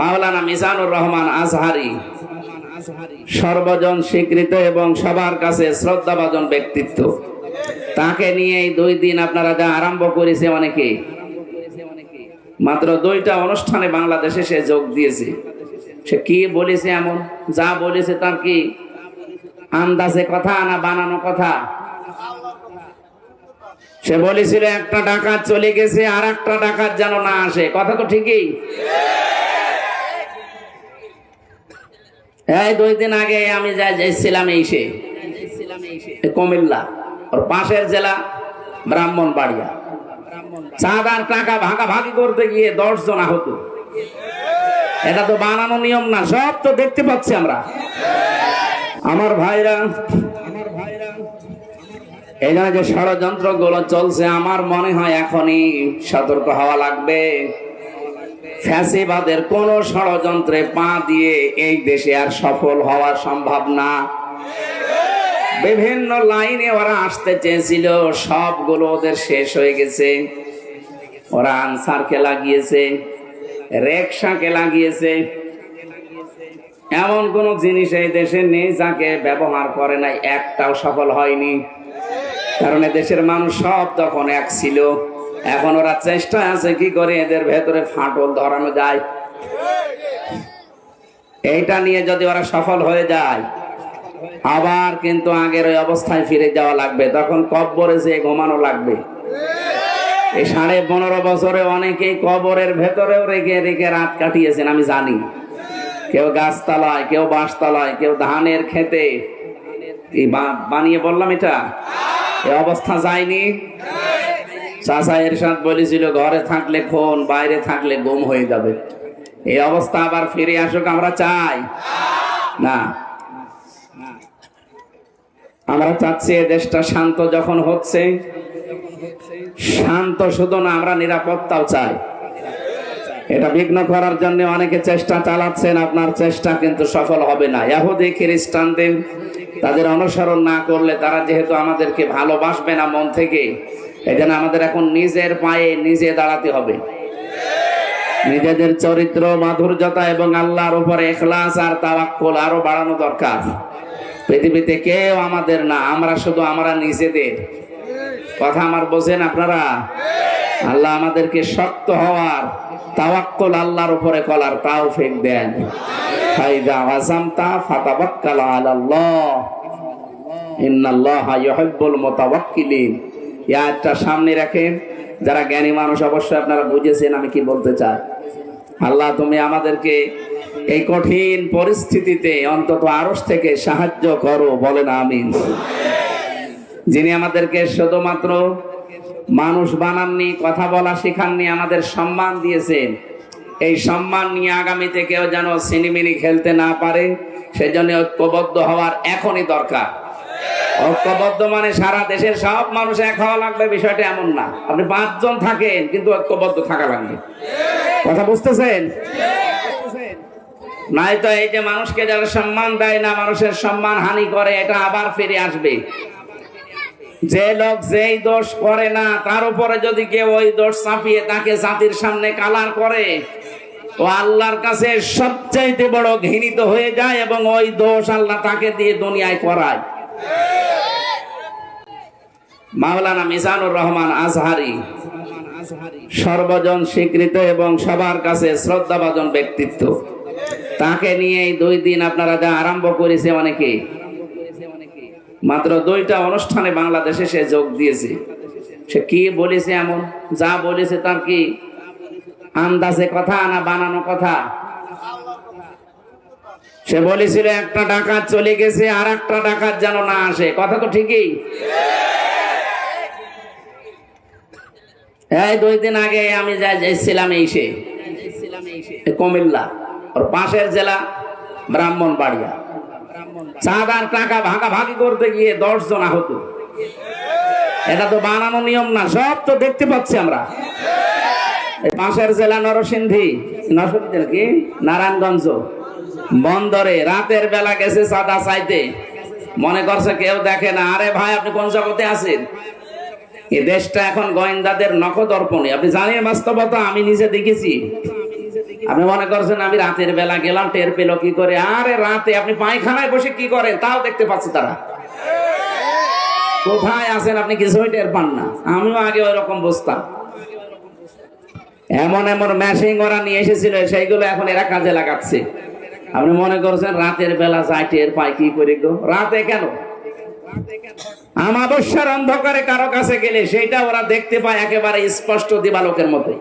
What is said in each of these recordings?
মাওলানা মিজানুর রহমান আজহারি সর্বজন স্বীকৃত এবং সবার কাছে শ্রদ্ধাভাজন ব্যক্তিত্ব। তাকে নিয়ে এই দুই দিন আপনারা যা আরম্ভ করেছে অনেকে, মাত্র দুইটা অনুষ্ঠানে বাংলাদেশে সে যোগ দিয়েছে। সে কি বলেছে এমন? যা বলেছে তার কি আন্দাজে কথা না বানানো কথা? সে বলেছিল, একটা ডাকাত চলে গেছে আর একটা ডাকাত যেন না আসে। কথা তো ঠিকই। এই দুই দিন আগে আমি যা যাইছিলাম এই সে এ কুমিল্লা ওর পাশের জেলা ব্রাহ্মণবাড়িয়া। চাঁদার টাকা ভাগাভাগি করতে গিয়ে দশ জন আহত। এটা তো বানানো নিয়ম না, সব তো দেখতে পাচ্ছি আমরা। আমার ভাইরা জন্য যে ষড়যন্ত্রগুলো চলছে, আমার মনে হয় এখনই সতর্ক হওয়া লাগবে। ফ্যাসিবাদের কোন ষড়যন্ত্রে পা দিয়ে এই দেশে আর সফল হওয়া সম্ভব না। বিভিন্ন লাইনে ওরা আসতে চেয়েছিল, সবগুলো ওদের শেষ হয়ে গেছে। ওরা আনসারকে লাগিয়েছে, রেকশাকে লাগিয়েছে। এমন কোন জিনিস এই দেশে নেই যাকে ব্যবহার করে নাই, একটাও সফল হয়নি। কারণ দেশের মানুষ সব তখন এক ছিল। এখন ওরা চেষ্টা আছে কি করে এদের ভেতরে ফাটল ধরানো যায়। এইটা নিয়ে যদি ওরা সফল হয়ে যায়, আবার কিন্তু আগের ওই অবস্থায় ফিরে যাওয়া লাগবে। তখন কব্বরে যে ঘুমানো লাগবে। এই সাড়ে পনেরো বছরে অনেকেই কবরের ভেতরেও রেখে রেখে রাত কাটিয়েছেন, আমি জানি। কেউ গাছতলায়, কেউ বাঁশতলায়, কেউ ধানের খেতে বানিয়ে বললাম এটা? এই অবস্থা যায়নি? চাচা এরশাদ বলেছিল, ঘরে থাকলে খুন, বাইরে থাকলে গুম হয়ে যাবে। এই অবস্থা আবার ফিরে আসুক, আমরা চাই। না। আমরা চাচ্ছি এ দেশটা শান্ত যখন হচ্ছে, শান্ত শুধু না, আমরা নিরাপত্তাও চাই। এটা বিঘ্ন করার জন্য অনেকে চেষ্টা চালাচ্ছেন, আপনার চেষ্টা কিন্তু সফল হবে না। ইয়াহুদি খ্রিস্টানদের, তাদের অনুসরণ না করলে তারা যেহেতু আমাদেরকে ভালোবাসবে না মন থেকে এই জন্য আমাদের এখন নিজের পায়ে নিজে দাঁড়াতে হবে। নিজেদের চরিত্র, মাধুর্যতা এবং আল্লাহর উপরে এখলাস আর তাওয়াক্কুল আরও বাড়ানো দরকার। পৃথিবীতে কেউ আমাদের না, আমরা শুধু আমরা নিজেদের। কথা আমার বোঝেন আপনারা? আল্লাহ আমাদেরকে শক্ত হওয়ার তাওয়াক্কুল আল্লাহর উপরে কলার তাও ফেক দেন। ফাইদা আলাল্লাহ। ইন্নাল্লাহা ইউহিব্বুল মুতাওয়াক্কিলিন। এই আয়াতটা সামনে রাখেন। যারা জ্ঞানী মানুষ, অবশ্যই আপনারা বুঝেছেন আমি কি বলতে চাই। আল্লাহ, তুমি আমাদেরকে এই কঠিন পরিস্থিতিতে অন্তত আরস থেকে সাহায্য করো বলেন, আমিন। যিনি আমাদেরকে শুধুমাত্র মানুষ বানাননি, কথা বলা শেখাননি, আমাদের সম্মান দিয়েছেন, এই সম্মান নিয়ে আগামীতে কেউ যেন সিনিমিনি খেলতে না পারে সেজন্য ঐক্যবদ্ধ হওয়ার এখনই দরকার। ঐক্যবদ্ধ মানে সারা দেশের সব মানুষ এক হওয়া লাগবে, বিষয়টা এমন না। আপনি পাঁচজন থাকেন, কিন্তু ঐক্যবদ্ধ থাকা লাগবে। কথা বুঝতেছেন? নাই তো এই যে মানুষকে যারা সম্মান দেয় না, মানুষের সম্মান হানি করে, এটা আবার ফিরে আসবে। যে লোক যেই দোষ করে না, তার উপরে যদি কেউ ওই দোষ চাপিয়ে তাকে জাতির সামনে কালার করে, ও আল্লাহর কাছে সবচাইতে বড় ঘৃণিত হয়ে যায় এবং ওই দোষ আল্লাহ তাকে দিয়ে দুনিয়ায় করায়। মাওলানা মিজানুর রহমান আজহারি, সর্বজন স্বীকৃত এবং সবার কাছে শ্রদ্ধাভাজন ব্যক্তিত্ব। তাকে নিয়ে এই দুই দিন আপনারা যা আরম্ভ করেছে অনেকে, মাত্র দুইটা অনুষ্ঠানে বাংলাদেশে সে যোগ দিয়েছে। সে কি বলেছে এমন? যা বলেছে তার কি আন্দাজে কথা না বানানো কথা? সে বলেছিল, একটা ডাকাত চলে গেছে আর একটা ডাকাত যেন না আসে। কথা তো ঠিকই। এই দুই দিন আগে আমি যা যাইছিলাম এই সে কুমিল্লা, ওর পাশের জেলা ব্রাহ্মণবাড়িয়া। চাঁদার টাকা ভাগাভাগি করতে গিয়ে দশ জন আহত। এটা তো বানানো নিয়ম না, সব তো দেখতে পাচ্ছি আমরা। পাশের জেলা নরসিংদী নরসিংদী কি? নারায়ণগঞ্জ। বন্দরে রাতের বেলা গেছে চাঁদা চাইতে। মনে করছে কেউ দেখে না। আরে ভাই, আপনি কোন জগতে আছেন? এই দেশটা এখন গোয়েন্দাদের নখদর্পণে আপনি জানেন বাস্তবতা? আমি নিজে দেখেছি। আপনি মনে করছেন আমি রাতের বেলা গেলাম, টের পেল কি করে? আরে রাতে আপনি পায়খানায় বসে কি করেন? তাও দেখতে পাচ্ছি তারা। কোথায় আছেন আপনি কিছুই টের পান না। আমিও আগে ওই রকম বুঝতাম এমন এমন ম্যাশিং ওরা নিয়ে এসেছিল, সেইগুলো এখন এরা কাজে লাগাচ্ছে। আপনি মনে করছেন রাতের বেলা যায় টের পায় কি করে গো? রাতে কেন? আমাবস্যার অন্ধকারে কারও কাছে গেলে সেইটা ওরা দেখতে পায় একেবারে স্পষ্ট দিবালোকের মতো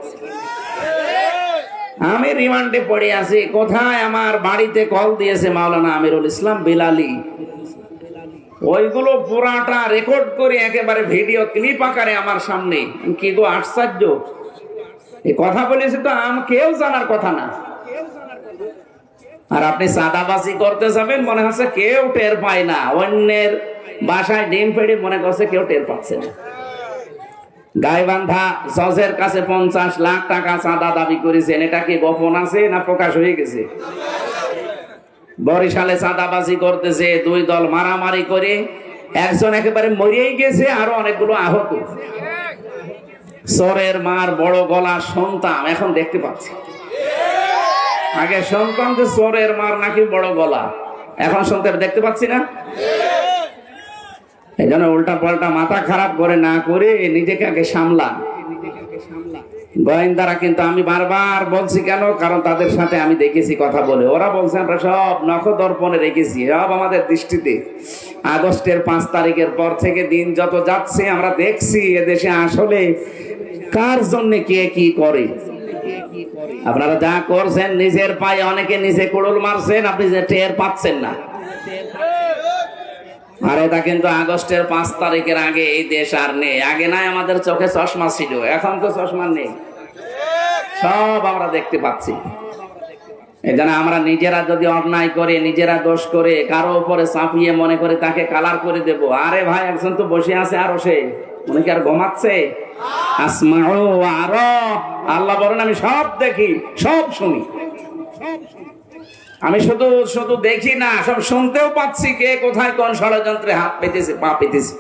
আমি রিমান্ডে পড়ে আছি, কোথায় আমার বাড়িতে কল দিয়েছে মাওলানা আমিরুল ইসলাম বিলালি? ওইগুলো পুরাটা রেকর্ড করে একেবারে ভিডিও ক্লিপ আকারে আমার সামনে। কি গো আশ্চর্য? এই কথা বলেছে তো আম কেউ জানার কথা না। আর আপনি সাদাবাজি করতে যাবেন, মনে হচ্ছে কেউ টের পায় না। অন্যের বাসায় ডিম ফেড়ে মনে করছে কেউ টের পাচ্ছে না। গাইবান্ধা জজের কাছে পঞ্চাশ লাখ টাকা চাঁদা দাবি করেছেন। এটা কি গোপন আছে না প্রকাশ হয়ে গেছে? বরিশালে চাঁদাবাজি করতেছে, দুই দল মারামারি করে, একজন একেবারে মরিয়েই গেছে, আরও অনেকগুলো আহত। সরের মার বড় গলা সন্তান, এখন দেখতে পাচ্ছি। আগে সন্তান যে সরের মার নাকি বড় গলা, এখন সন্তান দেখতে পাচ্ছি না? এই জন্য উল্টা পাল্টা মাথা খারাপ করে না করে নিজেকে আগে সামলান গোয়েন্দারা কিন্তু আমি বারবার বলছি কেন? কারণ তাদের সাথে আমি দেখেছি কথা বলে। ওরা বলছে, আমরা সব নখ দর্পণে রেখেছি, সব আমাদের দৃষ্টিতে। আগস্টের পাঁচ তারিখের পর থেকে দিন যত যাচ্ছে, আমরা দেখছি এদেশে আসলে কার জন্য কে কি করে। আপনারা যা করছেন, নিজের পায়ে অনেকে নিজে কুড়ুল মারছেন, আপনি যে টের পাচ্ছেন না। আর এটা কিন্তু আগস্টের পাঁচ তারিখের আগে এই দেশ আর নেই। আগে নাই, আমাদের চোখে চশমা ছিল, এখন তো চশমা নেই। সব আমরা দেখতে পাচ্ছি। জন্য আমরা নিজেরা যদি অন্যায় করে, নিজেরা দোষ করে, কারও উপরে চাপিয়ে মনে করে তাকে কালার করে দেব। আরে ভাই, একজন তো বসে আছে আরও সে। উনি কি আর ঘুমাচ্ছে? আসমাও আরও আল্লাহ বলেন, আমি সব দেখি সব শুনি সব শুনি। আমি শুধু শুধু দেখি না, সব শুনতেও পাচ্ছি কে কোথায় কোন ষড়যন্ত্রে হাত পেতেছে, পা পেতেছে।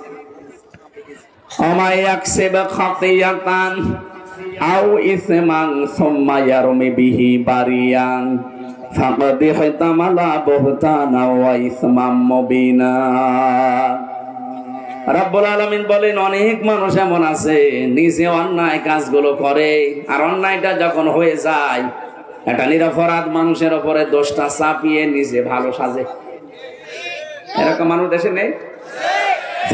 আলামিন বলেন, অনেক মানুষ এমন আছে, নিজে অন্যায় কাজগুলো করে, আর অন্যায়টা যখন হয়ে যায় একটা নিরপরাধ মানুষের ওপরে দোষটা চাপিয়ে নিজে ভালো সাজে। এরকম মানুষ দেশে নেই?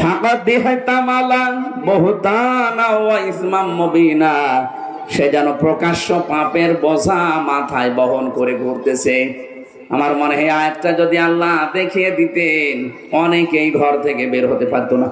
ফাঁকা দিহাইতামালা বহুতানা সে যেন প্রকাশ্য পাপের বোঝা মাথায় বহন করে ঘুরতেছে। আমার মনে হয় আয়াতটা যদি আল্লাহ দেখিয়ে দিতেন, অনেকেই ঘর থেকে বের হতে পারতো না।